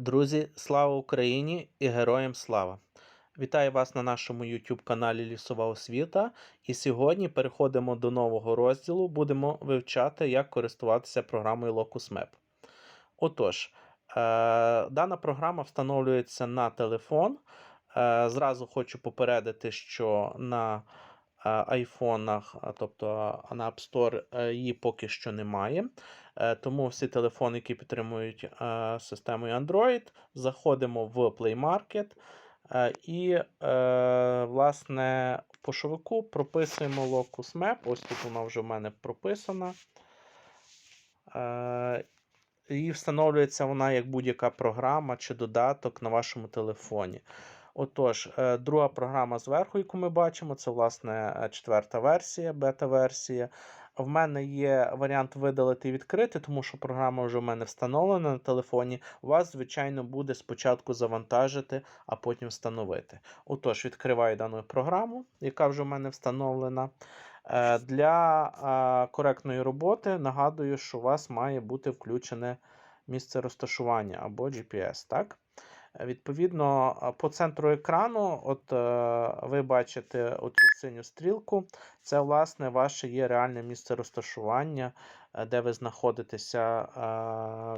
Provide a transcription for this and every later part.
Друзі, слава Україні і героям слава! Вітаю вас на нашому YouTube каналі Лісова освіта. І сьогодні переходимо до нового розділу. Будемо вивчати, як користуватися програмою Locus Map. Отож, е, дана програма встановлюється на телефон. Е, зразу хочу попередити, що на айфонах, тобто на App Store е, її поки що немає. Е, Тому всі телефони, які підтримують е, системою Android, заходимо в Play Market і, власне, в пошовику прописуємо Locus Map. Ось тут вона вже в мене прописана. І встановлюється вона як будь-яка програма чи додаток на вашому телефоні. Отож, е, друга програма зверху, яку ми бачимо, це власне е, четверта версія, бета-версія. В мене є варіант видалити і відкрити, тому що програма вже в мене встановлена на телефоні. У вас, звичайно, буде спочатку завантажити, а потім встановити. Отож, відкриваю дану програму, яка вже в мене встановлена. Е, Для коректної роботи нагадую, що у вас має бути включене місце розташування або GPS. так? Е, Відповідно, е, по центру екрану, от е, ви бачите оцю синю стрілку. Це, власне, ваше є реальне місце розташування, де ви знаходитеся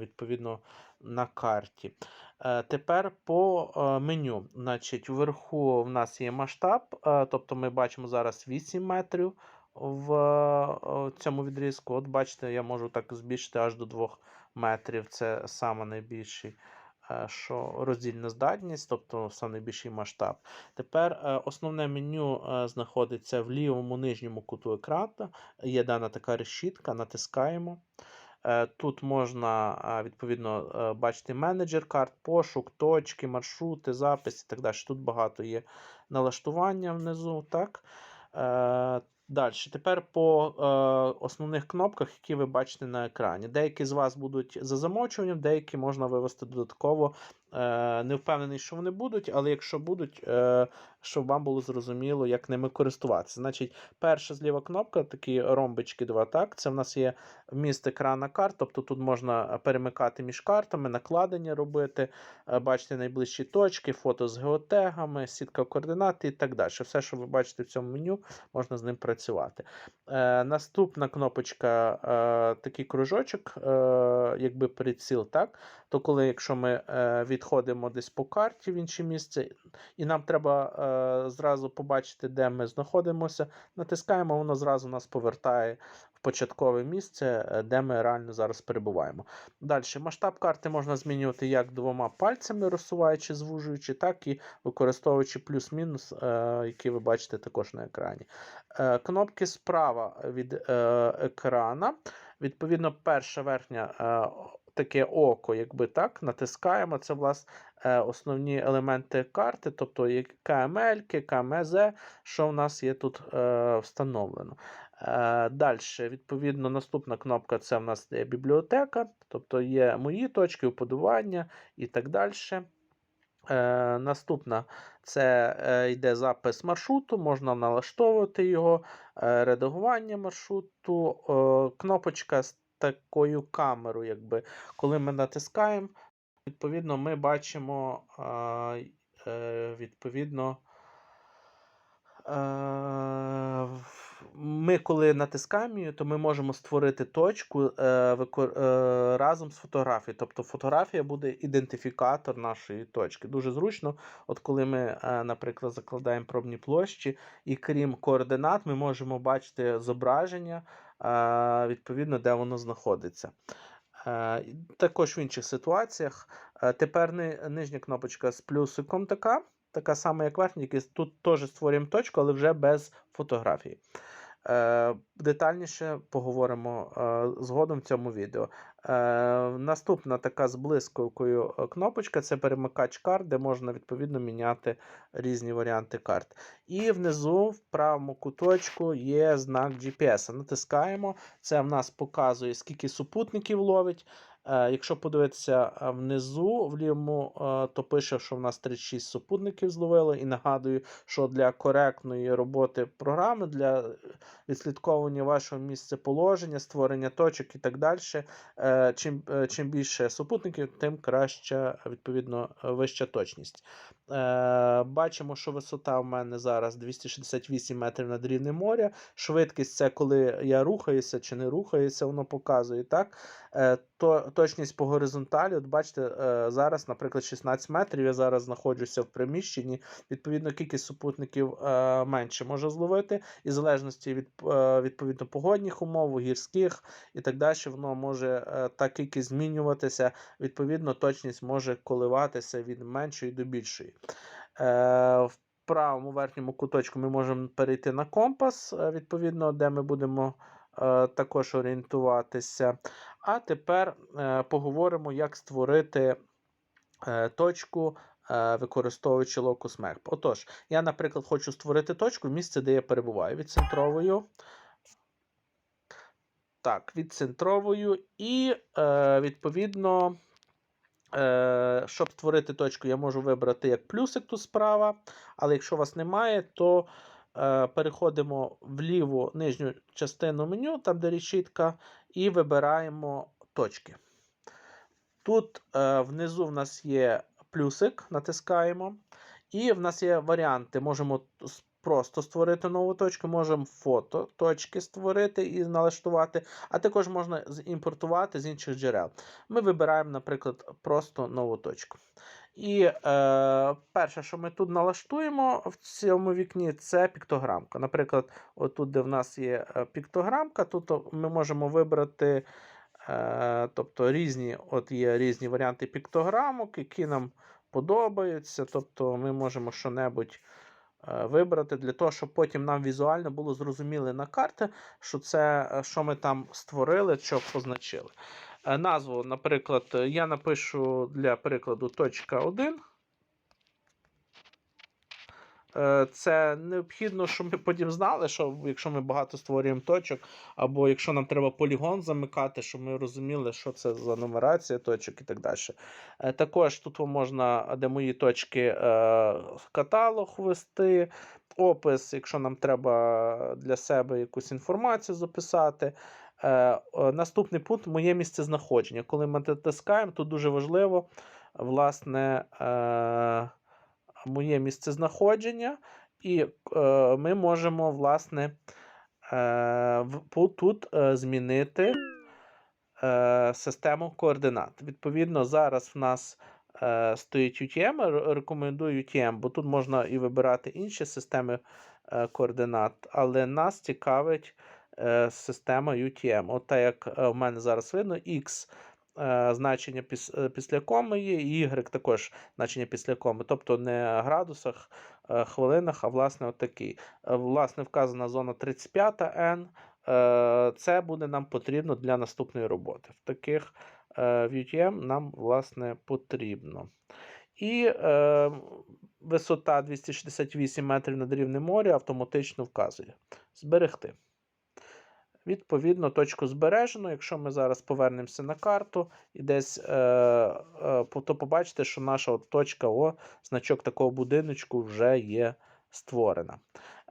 відповідно на карті. Тепер по меню. Значить, вверху в нас є масштаб, тобто ми бачимо зараз 8 метрів в цьому відрізку. От бачите, я можу так збільшити аж до 2 метрів. Це саме найбільший. Е, Що роздільна здатність, тобто саме найбільший масштаб. Тепер е, основне меню е, знаходиться в лівому нижньому куту екрану. Є дана така решітка, натискаємо. Тут можна відповідно бачити менеджер карт, пошук, точки, маршрути, запис і так далі. Тут багато є налаштування внизу. так. Далі, тепер по е, основних кнопках, які ви бачите на екрані. Деякі з вас будуть за замовчуванням, деякі можна вивести додатково. Е, не впевнений, що вони будуть, але якщо будуть, е, щоб вам було зрозуміло, як ними користуватися. Значить, перша зліва кнопка, такі ромбички два, так, це в нас є вміст екрана карт, тобто тут можна перемикати між картами, накладення робити, е, бачити найближчі точки, фото з геотегами, сітка координат і так далі. Все, що ви бачите в цьому меню, можна з ним працювати. Е, наступна кнопочка, е, такий кружочок, е, якби приціл, так? То коли, якщо ми е, відходимо десь по карті в інше місце, і нам треба е, зразу побачити, де ми знаходимося, натискаємо, воно зразу нас повертає в початкове місце, е, де ми реально зараз перебуваємо. Далі, масштаб карти можна змінювати як двома пальцями, розсуваючи, звужуючи, так і використовуючи плюс-мінус, е, які ви бачите також на екрані. Е, Кнопки справа від екрана. Відповідно, перша верхня таке око, якби так, натискаємо. Це власне основні елементи карти, тобто КМЛ, КМЗ, що в нас є тут е, встановлено. Е, Далі, відповідно, наступна кнопка це в нас є бібліотека, тобто є мої точки, уподобання і так далі. Е, наступна це е, йде запис маршруту, можна налаштовувати його, е, редагування маршруту, е, кнопочка такою камерою, якби. коли ми натискаємо, відповідно, ми бачимо е, відповідно. Е, Ми, коли натискаємо її, то ми можемо створити точку е, разом з фотографією. Тобто фотографія буде ідентифікатор нашої точки. Дуже зручно, от коли ми, наприклад, закладаємо пробні площі, і крім координат, ми можемо бачити зображення, відповідно, де воно знаходиться. Також в інших ситуаціях. Тепер нижня кнопочка з плюсиком така, така сама, як верхня, тут теж створюємо точку, але вже без фотографії. Е, Детальніше поговоримо е, згодом в цьому відео. Е, Наступна така з блискавкою кнопочка це перемикач карт, де можна відповідно міняти різні варіанти карт. І внизу, в правому куточку, є знак GPS. Натискаємо. Це в нас показує, скільки супутників ловить. Е, Якщо подивитися е, внизу, в лівому, е, то пише, що в нас 36 супутників зловили. І нагадую, що для коректної роботи програми, для відслідковування вашого місцеположення, створення точок і так далі, чим, чим більше супутників, тим краща, відповідно, вища точність. Бачимо, що висота в мене зараз 268 метрів над рівнем моря. Швидкість це коли я рухаюся чи не рухаюся, воно показує. так. То, точність по горизонталі, от бачите, е, зараз, наприклад, 16 метрів. Я зараз знаходжуся в приміщенні. Відповідно, кількість супутників е, менше може зловити, і в залежності від е, відповідно погодних умов, гірських і так далі, воно може та кількість змінюватися. Відповідно, точність може коливатися від меншої до більшої. В правому верхньому куточку ми можемо перейти на компас, відповідно, де ми будемо також орієнтуватися. А тепер е, поговоримо, як створити е, точку, е, використовуючи Locus Map. Отож, я, наприклад, хочу створити точку в місце, де я перебуваю. Відцентровую. Так, відцентровую і, е, відповідно, е, щоб створити точку, я можу вибрати як плюсик тут справа. Але якщо у вас немає, то переходимо в ліву нижню частину меню, там де решітка, і вибираємо точки. Тут е, внизу в нас є плюсик, натискаємо. І в нас є варіанти. Можемо просто створити нову точку, можемо фото точки створити і налаштувати, а також можна імпортувати з інших джерел. Ми вибираємо, наприклад, просто нову точку. І е, перше, що ми тут налаштуємо в цьому вікні, це піктограмка. Наприклад, отут, де в нас є е, піктограмка, тут ми можемо вибрати. Е, тобто різні, от є різні варіанти піктограмок, які нам подобаються. Тобто ми можемо що-небудь вибрати для того, щоб потім нам візуально було зрозуміло на карті, що це, е, що ми там створили, що позначили. Е, Назву, наприклад, е, я напишу для прикладу точка 1. Е, Це необхідно, щоб ми потім знали, що якщо ми багато створюємо точок, або якщо нам треба полігон замикати, щоб ми розуміли, що це за нумерація точок і так далі. Е, Також тут можна, де мої точки, е, каталог ввести, опис, якщо нам треба для себе якусь інформацію записати. Наступний пункт моє місце знаходження. Коли ми натискаємо, тут дуже важливо, власне. Моє місце знаходження, і е, ми можемо, власне, е, тут е, змінити е, систему координат. Відповідно, зараз в нас е, стоїть UTM, рекомендую UTM, бо тут можна і вибирати інші системи е, координат, але нас цікавить е, система UTM. От так як е, в мене зараз видно, X значення піс, е, після коми є, і Y також значення після коми, тобто не градусах, е, хвилинах, а власне отакий. Е, Власне, вказана зона 35 N. Е, Це буде нам потрібно для наступної роботи. В таких е, UTM нам, власне, потрібно. І е, висота 268 метрів над рівнем моря автоматично вказує. Зберегти. Відповідно, точку збережено. Якщо ми зараз повернемося на карту і десь, е, е, то побачите, що наша от точка О, значок такого будиночку вже є створена.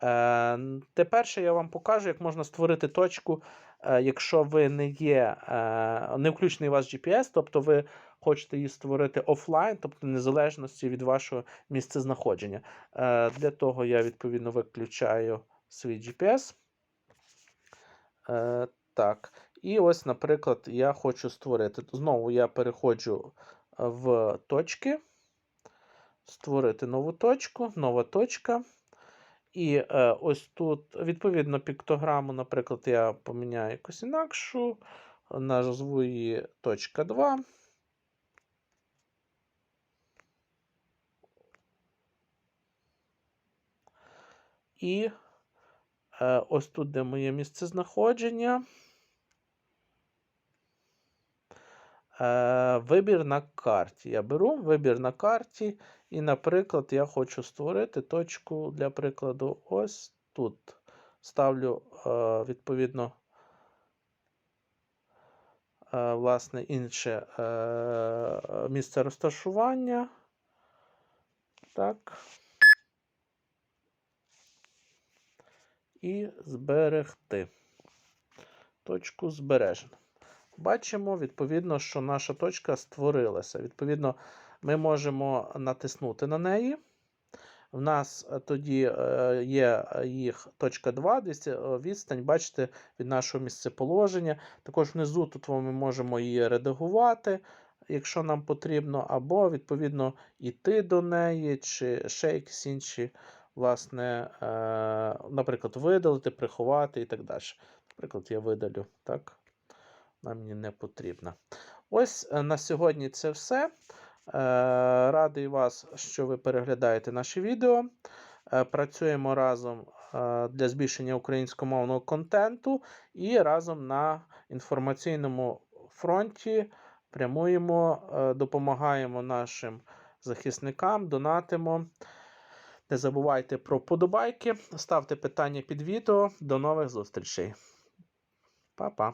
Е, тепер ще я вам покажу, як можна створити точку, е, якщо ви не є, е, не включений у вас GPS, тобто ви хочете її створити офлайн, тобто незалежності від вашого місцезнаходження. Е, для того я відповідно виключаю свій GPS. Е, так. І ось, наприклад, я хочу створити. Знову я переходжу е, в точки, створити нову точку, нова точка. І е, ось тут, відповідно, піктограму, наприклад, я поміняю якусь інакшу, назву її точка 2. І ось тут, де моє місце знаходження. Е, Вибір на карті. Я беру вибір на карті, і, наприклад, я хочу створити точку для прикладу ось тут. Ставлю, е, відповідно, е, власне, інше е, місце розташування. Так. І зберегти. Точку збережено. Бачимо, відповідно, що наша точка створилася. Відповідно, ми можемо натиснути на неї. В нас е, тоді е, є їх точка 2, десь е, відстань, бачите, від нашого місцеположення. Також внизу тут ми можемо її редагувати, якщо нам потрібно, або, відповідно, йти до неї, чи ще якісь інші, власне, е, наприклад, видалити, приховати і так далі. Наприклад, я видалю, так? Вона мені не потрібна. Ось е, на сьогодні це все. Е, Радий вас, що ви переглядаєте наші відео. Працюємо разом для збільшення українськомовного контенту і разом на інформаційному фронті прямуємо, допомагаємо нашим захисникам, донатимо. Не забувайте про подобайки, ставте питання під відео. До нових зустрічей. Па-па.